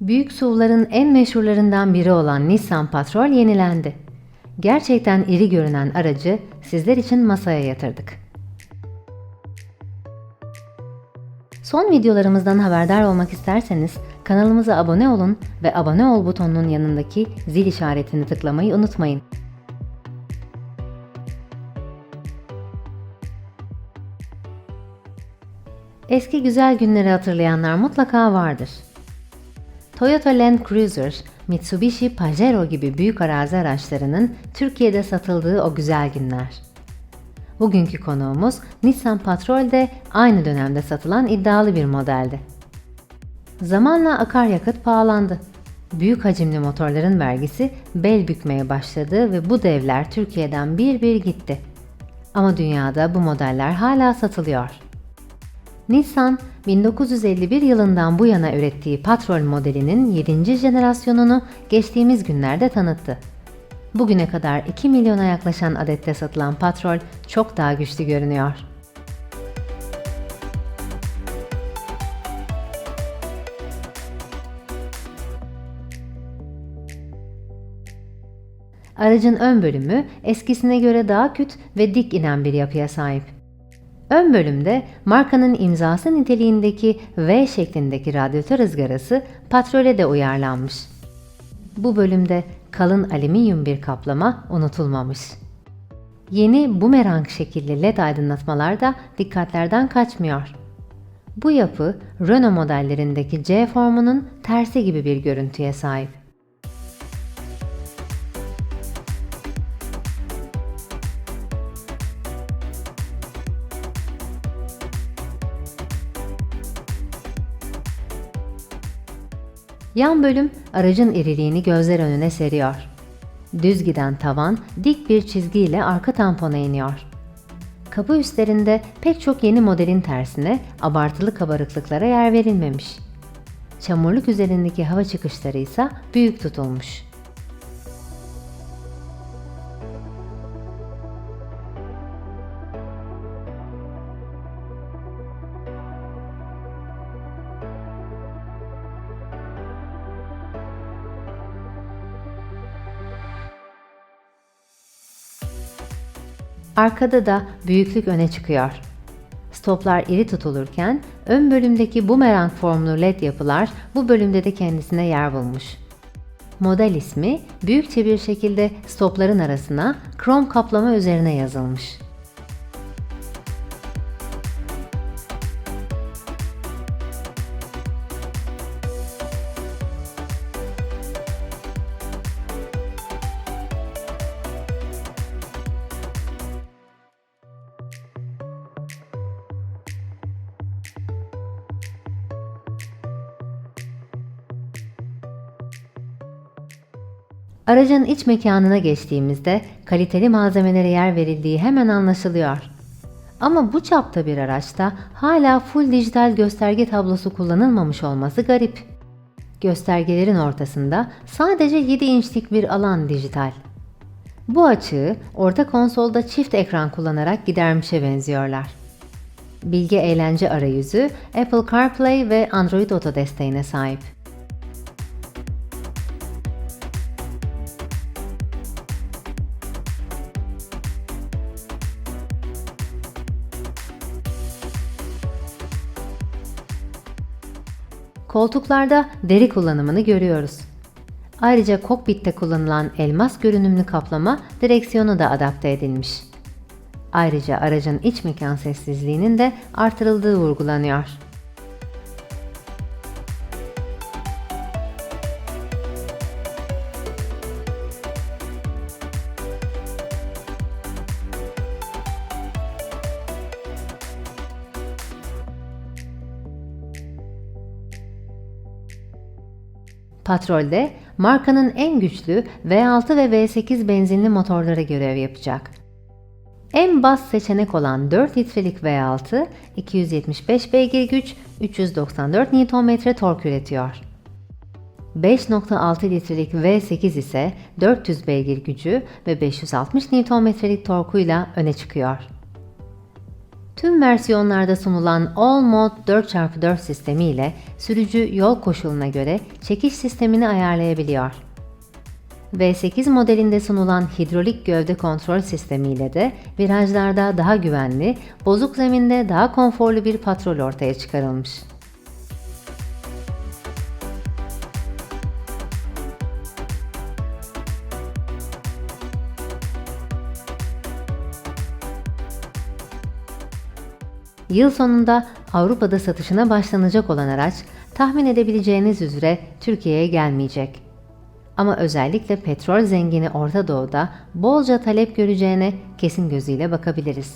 Büyük SUV'ların en meşhurlarından biri olan Nissan Patrol yenilendi. Gerçekten iri görünen aracı sizler için masaya yatırdık. Son videolarımızdan haberdar olmak isterseniz kanalımıza abone olun ve abone ol butonunun yanındaki zil işaretini tıklamayı unutmayın. Eski güzel günleri hatırlayanlar mutlaka vardır. Toyota Land Cruiser, Mitsubishi Pajero gibi büyük arazi araçlarının Türkiye'de satıldığı o güzel günler. Bugünkü konuğumuz Nissan Patrol de aynı dönemde satılan iddialı bir modeldi. Zamanla akaryakıt pahalandı. Büyük hacimli motorların vergisi bel bükmeye başladı ve bu devler Türkiye'den bir bir gitti. Ama dünyada bu modeller hala satılıyor. Nissan, 1951 yılından bu yana ürettiği Patrol modelinin 7. jenerasyonunu geçtiğimiz günlerde tanıttı. Bugüne kadar 2 milyona yaklaşan adette satılan Patrol çok daha güçlü görünüyor. Aracın ön bölümü eskisine göre daha küt ve dik inen bir yapıya sahip. Ön bölümde markanın imzası niteliğindeki V şeklindeki radyatör ızgarası patrole de uyarlanmış. Bu bölümde kalın alüminyum bir kaplama unutulmamış. Yeni bumerang şekilli led aydınlatmalar da dikkatlerden kaçmıyor. Bu yapı Renault modellerindeki C formunun tersi gibi bir görüntüye sahip. Yan bölüm aracın iriliğini gözler önüne seriyor. Düz giden tavan dik bir çizgiyle arka tampona iniyor. Kapı üstlerinde pek çok yeni modelin tersine abartılı kabarıklıklara yer verilmemiş. Çamurluk üzerindeki hava çıkışları ise büyük tutulmuş. Arkada da büyüklük öne çıkıyor. Stoplar iri tutulurken ön bölümdeki bumerang formlu led yapılar bu bölümde de kendisine yer bulmuş. Model ismi büyükçe bir şekilde stopların arasına krom kaplama üzerine yazılmış. Aracın iç mekanına geçtiğimizde kaliteli malzemelere yer verildiği hemen anlaşılıyor. Ama bu çapta bir araçta hala full dijital gösterge tablosu kullanılmamış olması garip. Göstergelerin ortasında sadece 7 inçlik bir alan dijital. Bu açığı orta konsolda çift ekran kullanarak gidermişe benziyorlar. Bilgi eğlence arayüzü Apple CarPlay ve Android Auto desteğine sahip. Koltuklarda deri kullanımını görüyoruz. Ayrıca kokpitte kullanılan elmas görünümlü kaplama direksiyonu da adapte edilmiş. Ayrıca aracın iç mekan sessizliğinin de artırıldığı vurgulanıyor. Patrolde markanın en güçlü V6 ve V8 benzinli motorları görev yapacak. En bas seçenek olan 4 litrelik V6 275 beygir güç, 394 Nm tork üretiyor. 5.6 litrelik V8 ise 400 beygir gücü ve 560 Nm'lik torkuyla öne çıkıyor. Tüm versiyonlarda sunulan All Mode 4x4 sistemi ile sürücü yol koşuluna göre çekiş sistemini ayarlayabiliyor. V8 modelinde sunulan hidrolik gövde kontrol sistemi ile de virajlarda daha güvenli, bozuk zeminde daha konforlu bir patrol ortaya çıkarılmış. Yıl sonunda Avrupa'da satışına başlanacak olan araç tahmin edebileceğiniz üzere Türkiye'ye gelmeyecek. Ama özellikle petrol zengini Orta Doğu'da bolca talep göreceğine kesin gözüyle bakabiliriz.